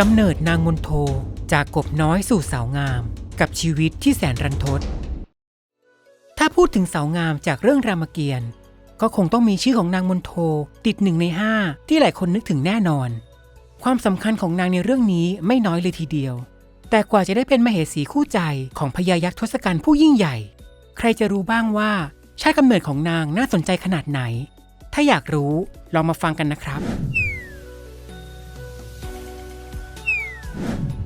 กำเนิดนางมนโทจากกบน้อยสู่สาวงาม กับชีวิตที่แสนรันทด ถ้าพูดถึงสาวงามจากเรื่องรามเกียรติ์ก็คงต้องมีชื่อของนางมนโทติดหนึ่งในห้าที่หลายคนนึกถึงแน่นอน ความสำคัญของนางในเรื่องนี้ไม่น้อยเลยทีเดียว แต่กว่าจะได้เป็นมเหสีคู่ใจของพญายักษ์ทศกัณฐ์ผู้ยิ่งใหญ่ ใครจะรู้บ้างว่าชาติกำเนิดของนางน่าสนใจขนาดไหน ถ้าอยากรู้ลองมาฟังกันนะครับ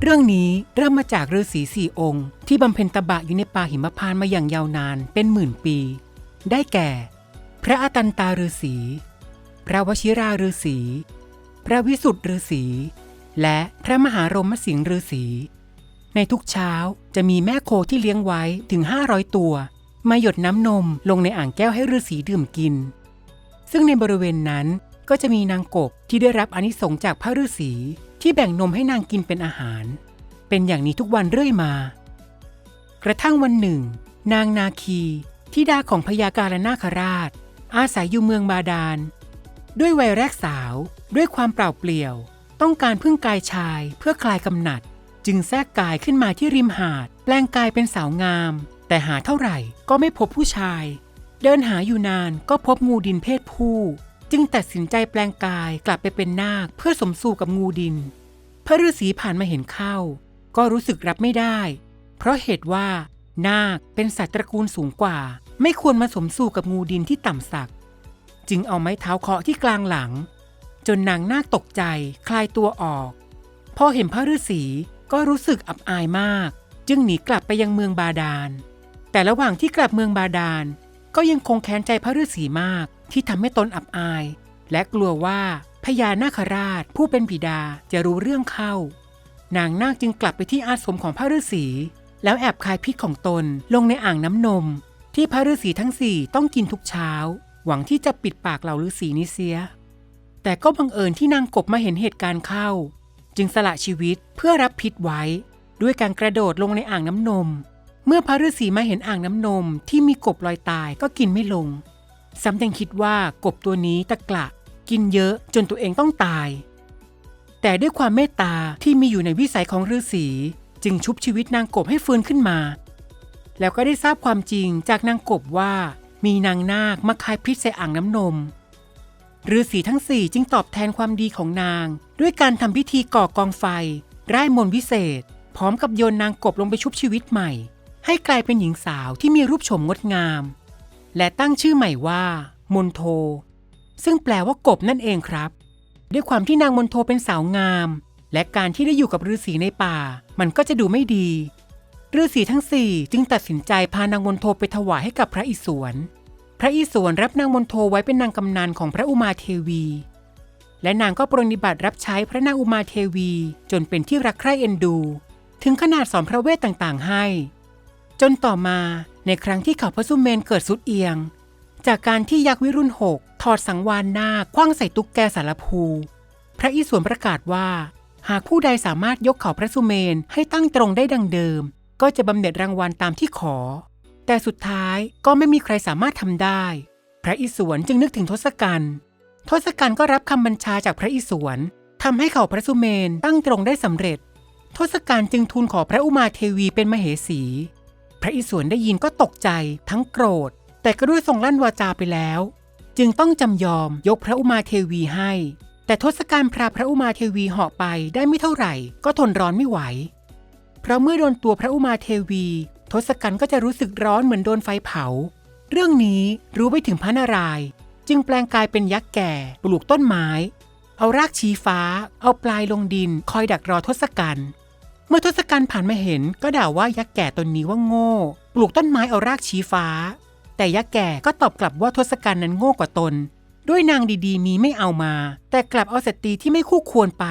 เรื่องนี้เริ่มมาจากฤาษีสี่องค์ ที่บำเพ็ญตบะอยู่ในป่าหิมพานต์มาอย่างยาวนานเป็นหมื่นปี ได้แก่ พระอาตันตาฤาษี พระวชิราฤาษี พระวิสุทธิฤาษี และพระมหารมสิงห์ฤาษี ในทุกเช้าจะมีแม่โคที่เลี้ยงไว้ถึง 500 ตัว มาหยดน้ำนมลงในอ่างแก้วให้ฤาษีดื่มกิน ซึ่งในบริเวณนั้นก็จะมีนางกบที่ได้รับอนิสงส์จากพระฤาษี ที่แบ่งนมให้นางกินเป็นอาหาร เป็นอย่างนี้ทุกวันเรื่อยมา กระทั่งวันหนึ่ง นางนาคีที่ดาของพญาการนาคราช อาศัยอยู่เมืองบาดาล ด้วยวัยแรกสาวด้วยความเปล่าเปลี่ยว ต้องการพึ่งกายชายเพื่อคลายกำหนัด จึงแทรกกายขึ้นมาที่ริมหาด แปลงกายเป็นสาวงาม แต่หาเท่าไหร่ก็ไม่พบผู้ชาย เดินหาอยู่นานก็พบงูดินเพศผู้ จึงตัดสินใจแปลงกายกลับไปเป็นนาคเพื่อสมสู่กับงูดิน พระฤาษีผ่านมาเห็นเข้า ก็รู้สึกรับไม่ได้ เพราะเหตุว่า นาคเป็นสัตว์ตระกูลสูงกว่า ไม่ควรมาสมสู่กับงูดินที่ต่ำสัก จึงเอาไม้เท้าเคาะที่กลางหลัง จนนางนาคตกใจคลายตัวออก พอเห็นพระฤาษีก็รู้สึกอับอายมาก จึงหนีกลับไปยังเมืองบาดาล แต่ระหว่างที่กลับเมืองบาดาลก็ยังคงแค้นใจพระฤาษีมาก ที่ทำให้ตนอับอาย และกลัวว่าพญานาคราชผู้เป็นบิดาจะรู้เรื่องเข้า นางนาคจึงกลับไปที่อาสมของพระฤาษี แล้วแอบคายพิษของตนลงในอ่างน้ำนม ที่พระฤาษีทั้งสี่ต้องกินทุกเช้า หวังที่จะปิดปากเหล่าฤาษีนี้เสีย แต่ก็บังเอิญที่นางกบมาเห็นเหตุการณ์เข้า จึงสละชีวิตเพื่อรับพิษไว้ ด้วยการกระโดดลงในอ่างน้ำนม เมื่อพระฤาษีมาเห็นอ่างน้ำนมที่มีกบลอยตายก็กินไม่ลง ซ้ำยังคิดว่ากบตัวนี้ตะกละกินเยอะจนตัวเองต้องตาย แต่ด้วยความเมตตาที่มีอยู่ในวิสัยของฤาษีจึงชุบชีวิตนางกบให้ฟื้นขึ้นมา แล้วก็ได้ทราบความจริงจากนางกบว่ามีนางนาคมาคายพิษใส่อ่างน้ำนมฤาษีทั้งสี่จึงตอบแทนความดีของนาง ด้วยการทำพิธีก่อกองไฟร่ายมนต์วิเศษ พร้อมกับโยนนางกบลงไปชุบชีวิตใหม่ ให้กลายเป็นหญิงสาวที่มีรูปโฉมงดงาม และตั้งชื่อใหม่ว่ามนโท ซึ่งแปลว่ากบนั่นเองครับ ด้วยความที่นางมนโทเป็นสาวงาม และการที่ได้อยู่กับฤาษีในป่า มันก็จะดูไม่ดีฤาษีทั้งสี่จึงตัดสินใจพานางมนโทไปถวายให้กับพระอิศวร พระอิศวรรับนางมนโทไว้เป็นนางกำนันของพระอุมาเทวี และนางก็ปรนนิบัติรับใช้พระนางอุมาเทวี จนเป็นที่รักใคร่เอ็นดู ถึงขนาดสอนพระเวทต่างๆให้ จนต่อมา ในครั้งที่เขาพระสุเมนเกิดสุดเอียง จากการที่ยักษ์วิรุณหกถอดสังวานนาคคว้างใส่ตุ๊กแกสารภู พระอิศวรประกาศว่า หากผู้ใดสามารถยกเขาพระสุเมนให้ตั้งตรงได้ดังเดิม ก็จะบำเหน็จรางวัลตามที่ขอ แต่สุดท้ายก็ไม่มีใครสามารถทำได้ พระอิศวรจึงนึกถึงทศกัณฐ์ทศกัณฐ์ก็รับคำบัญชาจากพระอิศวรทำให้เขาพระสุเมนตั้งตรงได้สำเร็จทศกัณฐ์จึงทูลขอพระอุมาเทวีเป็นมเหสี พระอิศวรได้ยินก็ตกใจทั้งโกรธ แต่ก็ด้วยทรงลั่นวาจาไปแล้ว จึงต้องจำยอมยกพระอุมาเทวีให้ แต่ทศกัณฐ์พาพระอุมาเทวีเหาะไปได้ไม่เท่าไหร่ ก็ทนร้อนไม่ไหว เพราะเมื่อโดนตัวพระอุมาเทวี ทศกัณฐ์ก็จะรู้สึกร้อนเหมือนโดนไฟเผา เรื่องนี้รู้ไปถึงพระนารายณ์จึงแปลงกายเป็นยักษ์แก่ปลูกต้นไม้ เอารากชี้ฟ้า เอาปลายลงดิน คอยดักรอทศกัณฐ์ เมื่อทศกัณฐ์ผ่านมาเห็นก็ด่าว่ายักษ์แก่ตนนี้ว่าโง่ ปลูกต้นไม้เอารากชี้ฟ้า แต่ยักษ์แก่ก็ตอบกลับว่าทศกัณฐ์นั้นโง่กว่าตน ด้วยนางดีๆ มีไม่เอามา แต่กลับเอาสตรีที่ไม่คู่ควรไป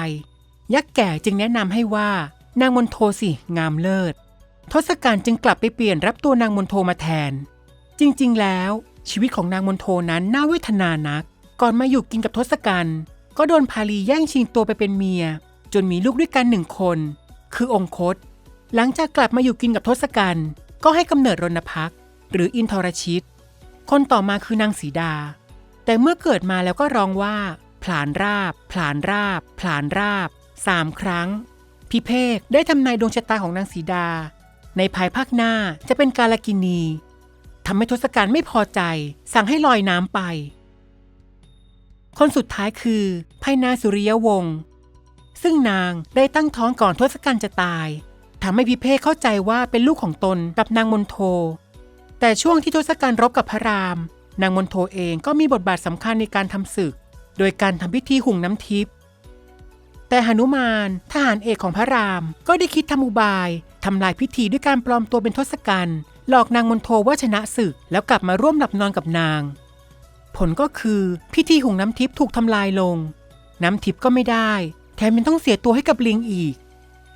ยักษ์แก่จึงแนะนำให้ว่า นางมนโทสิงามเลิศ ทศกัณฐ์จึงกลับไปเปลี่ยนรับตัวนางมนโทมาแทน จริงๆ แล้ว ชีวิตของนางมนโทนั้นน่าเวทนานัก ก่อนมาอยู่กินกับทศกัณฐ์ก็โดนพาลีแย่งชิงตัวไปเป็นเมีย จนมีลูกด้วยกันหนึ่งคน คือองคต หลังจากกลับมาอยู่กินกับทศกัณฐ์ก็ให้กำเนิดรณพักหรืออินทรชิต คนต่อมาคือนางสีดา แต่เมื่อเกิดมาแล้วก็ร้องว่า ผลานราบ ผลานราบ ผลานราบสามครั้ง พิเภกได้ทำนายดวงชะตาของนางสีดา ในภายภาคหน้าจะเป็นกาลกินีทำให้ทศกัณฐ์ไม่พอใจ สั่งให้ลอยน้ำไป คนสุดท้ายคือไพนาสุริยวงศ์ ซึ่งนางได้ตั้งท้องก่อนทศกัณฐ์จะตายทำให้พิเภกเข้าใจว่าเป็นลูกของตนกับนางมนโท แต่ช่วงที่ทศกัณฐ์รบกับพระราม นางมนโทเองก็มีบทบาทสำคัญในการทำศึก โดยการทำพิธีหุงน้ำทิพย์แต่หนุมานทหารเอกของพระรามก็ได้คิดทำอุบายทำลายพิธีด้วยการปลอมตัวเป็นทศกัณฐ์หลอกนางมนโทว่าชนะศึก แล้วกลับมาร่วมหลับนอนกับนาง ผลก็คือพิธีหุงน้ำทิพย์ถูกทำลายลง น้ำทิพย์ก็ไม่ได้ แถมยังต้องเสียตัวให้กับลิงอีก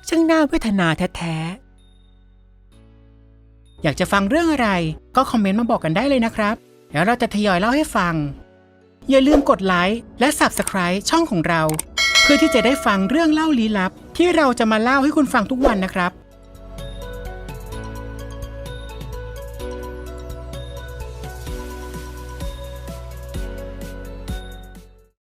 ช่างน่าเวทนาแท้ๆ อยากจะฟังเรื่องอะไร ก็คอมเมนต์มาบอกกันได้เลยนะครับ แล้วเราจะทยอยเล่าให้ฟัง อย่าลืมกดไลค์และ Subscribe ช่องของเรา เพื่อที่จะได้ฟังเรื่องเล่าลี้ลับ ที่เราจะมาเล่าให้คุณฟังทุกวันนะครับ